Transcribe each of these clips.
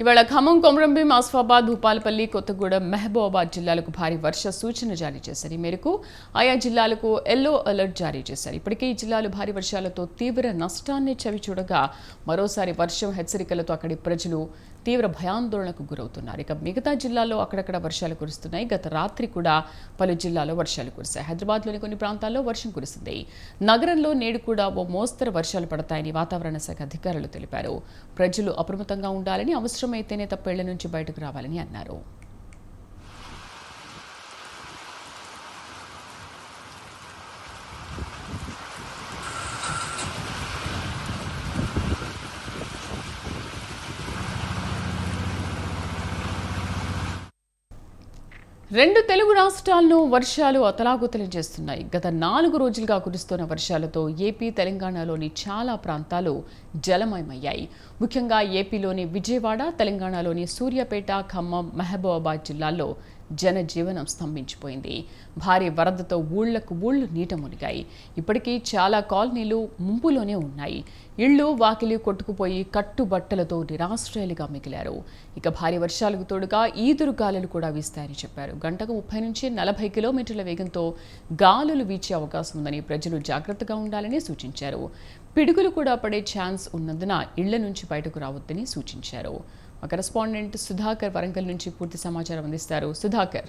ఇవాళ ఖమ్మం కొమరంభీం ఆస్ఫాబాద్ భూపాలపల్లి కొత్తగూడెం మహబూబాబాద్ జిల్లాలకు భారీ వర్ష సూచన జారీ చేశారు. ఈ మేరకు ఆయా జిల్లాలకు ఎల్లో అలర్ట్ జారీ చేశారు. ఇప్పటికే ఈ జిల్లాలు భారీ వర్షాలతో తీవ్ర నష్టాన్ని చవిచూడగా మరోసారి వర్షం హెచ్చరికలతో అక్కడి ప్రజలు తీవ్ర భయాందోళనకు గురవుతున్నారు. ఇక మిగతా జిల్లాల్లో అక్కడక్కడ వర్షాలు కురుస్తున్నాయి. గత రాత్రి కూడా పలు జిల్లాల్లో వర్షాలు కురిశాయి. హైదరాబాద్లోని కొన్ని ప్రాంతాల్లో వర్షం కురిసింది నగరంలో నేడు కూడా ఓ మోస్తరు వర్షాలు పడతాయని వాతావరణ శాఖ అధికారులు తెలిపారు. ప్రజలు అప్రమత్తంగా ఉండాలని అవసరమైతేనే తప్ప ఇళ్ళ నుంచి బయటకు రావాలని అన్నారు. రెండు తెలుగు రాష్ట్రాలను వర్షాలు అతలాకుతలం చేస్తున్నాయి. గత నాలుగు రోజులుగా కురుస్తున్న వర్షాలతో ఏపీ తెలంగాణలోని చాలా ప్రాంతాలు జలమయమయ్యాయి. ముఖ్యంగా ఏపీలోని విజయవాడ తెలంగాణలోని సూర్యాపేట ఖమ్మం మహబూబాబాద్ జిల్లాల్లో జనజీవనం స్తంభించిపోయింది. భారీ వరదతో ఊళ్ళకు ఊళ్ళు నీట మునిగాయి. ఇప్పటికీ చాలా కాలనీలు ముంపులోనే ఉన్నాయి. ఇళ్ళు వాకిలి కొట్టుకుపోయి కట్టుబట్టలతో నిరాశ్రయాలుగా మిగిలారు. ఇక భారీ వర్షాలకు తోడుగా ఈదురు గాలులు కూడా వీస్తాయని చెప్పారు. గంటకు ముప్పై నుంచి నలభై కిలోమీటర్ల వేగంతో గాలులు వీచే అవకాశం ఉందని ప్రజలు జాగ్రత్తగా ఉండాలని సూచించారు. పిడుగులు కూడా పడే ఛాన్స్ ఉన్నందున ఇళ్ళ నుంచి బయటకు రావద్దని సూచించారు. కరెస్పాండెంట్ సుధాకర్ వరంగల్ నుంచి పూర్తి సమాచారం అందిస్తారు. సుధాకర్.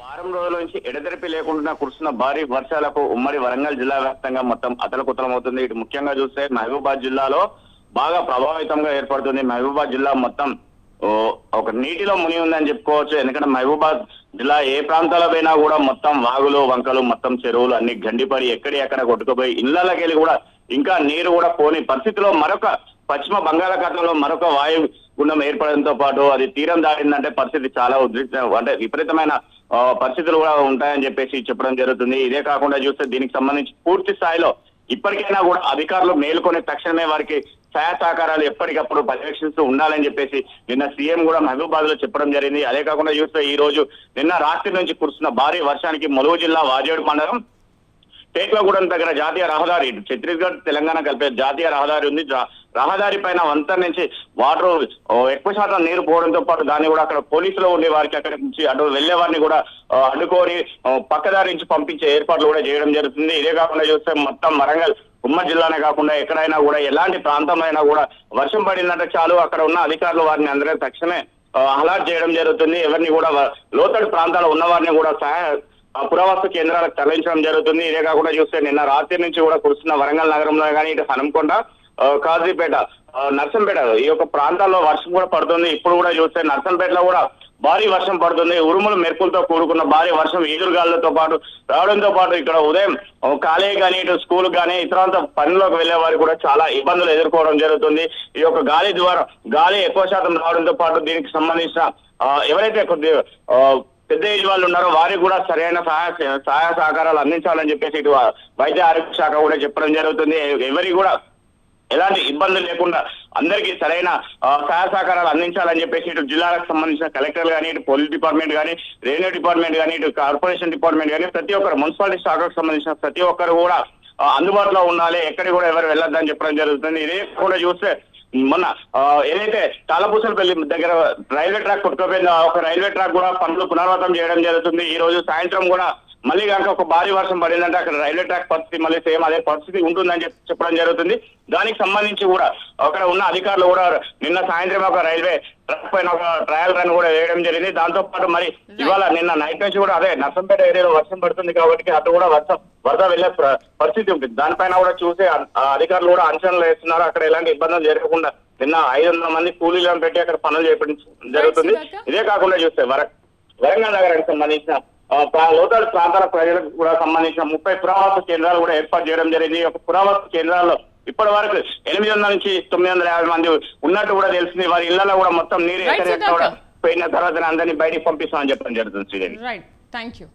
వారం రోజుల నుంచి ఎడతెరిపి లేకుండా కురుస్తున్న భారీ వర్షాలకు ఉమ్మడి వరంగల్ జిల్లా వ్యాప్తంగా మొత్తం అతలకుతలమవుతుంది. ఇటు ముఖ్యంగా చూస్తే మహబూబాద్ జిల్లాలో బాగా ప్రభావితంగా ఏర్పడుతుంది. మహబూబాద్ జిల్లా మొత్తం ఓ, ఒక నీటిలో ముని ఉందని చెప్పుకోవచ్చు. ఎందుకంటే మహబూబాద్ జిల్లా ఏ ప్రాంతాల పోయినా కూడా మొత్తం వాగులు వంకలు మొత్తం చెరువులు అన్ని గండిపడి ఎక్కడి ఎక్కడ కొట్టుకుపోయి ఇళ్ళకి వెళ్ళి కూడా ఇంకా నీరు కూడా పోని పరిస్థితిలో మరొక పశ్చిమ బంగాళాఖాతంలో మరొక వాయు గుండం ఏర్పడడంతో పాటు అది తీరం దాటిందంటే పరిస్థితి చాలా ఉద్రిక్త అంటే విపరీతమైన పరిస్థితులు కూడా ఉంటాయని చెప్పేసి చెప్పడం జరుగుతుంది. ఇదే కాకుండా చూస్తే దీనికి సంబంధించి పూర్తి స్థాయిలో ఇప్పటికైనా కూడా అధికారులు మేల్కొని తక్షణమే వారికి సహాయ సహకారాలు ఎప్పటికప్పుడు పర్యవేక్షిస్తూ ఉండాలని చెప్పేసి నిన్న సీఎం కూడా మహబూబాద్లో చెప్పడం జరిగింది. అదే కాకుండా చూస్తే ఈ రోజు నిన్న రాత్రి నుంచి కురుస్తున్న భారీ వర్షానికి ములుగు జిల్లా వాజేడు మండలం టేక్లగూడెం దగ్గర జాతీయ రహదారి ఛత్తీస్గఢ్ తెలంగాణ కలిపే జాతీయ రహదారి ఉంది. జా- రహదారి పైన వంతెన నుంచి వాటర్ ఎక్కువ శాతం నీరు పోవడంతో పాటు దాన్ని కూడా అక్కడ పోలీసులు ఉండే వారికి అక్కడి నుంచి అటు వెళ్ళే వారిని కూడా అడ్డుకొని పక్కదారి నుంచి పంపించే ఏర్పాట్లు కూడా చేయడం జరుగుతుంది. ఇదే కాకుండా చూస్తే మొత్తం వరంగల్ ఉమ్మడి జిల్లానే కాకుండా ఎక్కడైనా కూడా ఎలాంటి ప్రాంతంలో కూడా వర్షం పడిందంటే చాలు. అక్కడ ఉన్న అధికారులు వారిని అందరూ తక్షణమే అలర్ట్ చేయడం జరుగుతుంది. ఎవరిని కూడా లోతడి లోతట్టు ప్రాంతాల్లో ఉన్న వారిని కూడా సహాయ పురావస్తు కేంద్రాలకు తరలించడం జరుగుతుంది. ఇదే కాకుండా చూస్తే నిన్న రాత్రి నుంచి కూడా కురుస్తున్న వరంగల్ నగరంలో కానీ ఇటు హనుమకొండ కాజీపేట నర్సంపేట ఈ యొక్క ప్రాంతాల్లో వర్షం కూడా పడుతుంది. ఇప్పుడు కూడా చూస్తే నర్సంపేటలో కూడా భారీ వర్షం పడుతుంది. ఉరుములు మెరుపులతో కూడుకున్న భారీ వర్షం ఈదురుగాలతో పాటు రావడంతో పాటు ఇక్కడ ఉదయం కాలేజీ కాలేజ్ కానీ ఇటు స్కూల్ కానీ ఇతరంత పనిలోకి వెళ్ళే వారు కూడా చాలా ఇబ్బందులు ఎదుర్కోవడం జరుగుతుంది. ఈ యొక్క గాలి ద్వారా గాలి ఎక్కువ శాతం రావడంతో పాటు దీనికి సంబంధించిన ఎవరైతే కొద్ది ఆ, పెద్ద ఏజ్ వాళ్ళు ఉన్నారో వారికి కూడా సరైన సహాయ సహాయ సహకారాలు అందించాలని చెప్పేసి ఇటు వైద్య ఆరోగ్య శాఖ కూడా చెప్పడం జరుగుతుంది. ఎవరికి కూడా ఎలాంటి ఇబ్బందులు లేకుండా అందరికీ సరైన సహాయ సహకారాలు అందించాలని చెప్పేసి ఇటు జిల్లాలకు సంబంధించిన కలెక్టర్ కానీ ఇటు పోలీస్ డిపార్ట్మెంట్ కానీ రెవెన్యూ డిపార్ట్మెంట్ కానీ ఇటు కార్పొరేషన్ డిపార్ట్మెంట్ కానీ ప్రతి ఒక్కరు మున్సిపాలిటీ శాఖకు సంబంధించిన ప్రతి ఒక్కరు కూడా అందుబాటులో ఉండాలి. ఎక్కడికి కూడా ఎవరు వెళ్ళొద్దని చెప్పడం జరుగుతుంది. ఇదే కూడా చూస్తే మొన్న ఆ, ఏదైతే తాళపూసలపల్లి దగ్గర రైల్వే ట్రాక్ కొట్టుకుపోయిందో ఒక రైల్వే ట్రాక్ కూడా పనులు పునరావృతం చేయడం జరుగుతుంది. ఈ రోజు సాయంత్రం కూడా మళ్ళీ కనుక ఒక భారీ వర్షం పడిందంటే అక్కడ రైల్వే ట్రాక్ పరిస్థితి మళ్ళీ సేమ్ అదే పరిస్థితి ఉంటుందని చెప్పి చెప్పడం జరుగుతుంది. దానికి సంబంధించి కూడా అక్కడ ఉన్న అధికారులు కూడా నిన్న సాయంత్రం ఒక రైల్వే ట్రాక్ పైన ఒక ట్రయల్ రన్ కూడా వేయడం జరిగింది. దాంతో పాటు మరి ఇవాళ నిన్న నైట్ నుంచి కూడా అదే నర్సంపేట ఏరియాలో వర్షం పడుతుంది కాబట్టి అటు కూడా వర్షం వరద వెళ్ళే ప్ర- పరిస్థితి ఉంటుంది. దానిపైన కూడా చూసి అధికారులు కూడా అంచనాలు వేస్తున్నారు. అక్కడ ఎలాంటి ఇబ్బందులు జరగకుండా నిన్న ఐదు వందల మంది కూలీలను పెట్టి అక్కడ పనులు చేయించడం జరుగుతుంది. ఇదే కాకుండా చూస్తే వర వరంగల్ నగరానికి సంబంధించిన లోతల ప్రాంతాల ప్రజలకు కూడా సంబంధించిన ముప్పై పురావస్తు కేంద్రాలు కూడా ఏర్పాటు చేయడం జరిగింది. యొక్క పురావస్తు కేంద్రాల్లో ఇప్పటి వరకు ఎనిమిది వందల నుంచి తొమ్మిది వందల యాభై మంది ఉన్నట్టు కూడా తెలిసింది. వారి ఇళ్ళలో కూడా మొత్తం నీరు ఎక్కడ పోయిన తర్వాత అందరినీ బయటికి పంపిస్తామని చెప్పడం జరుగుతుంది శ్రీదేవి. Thank you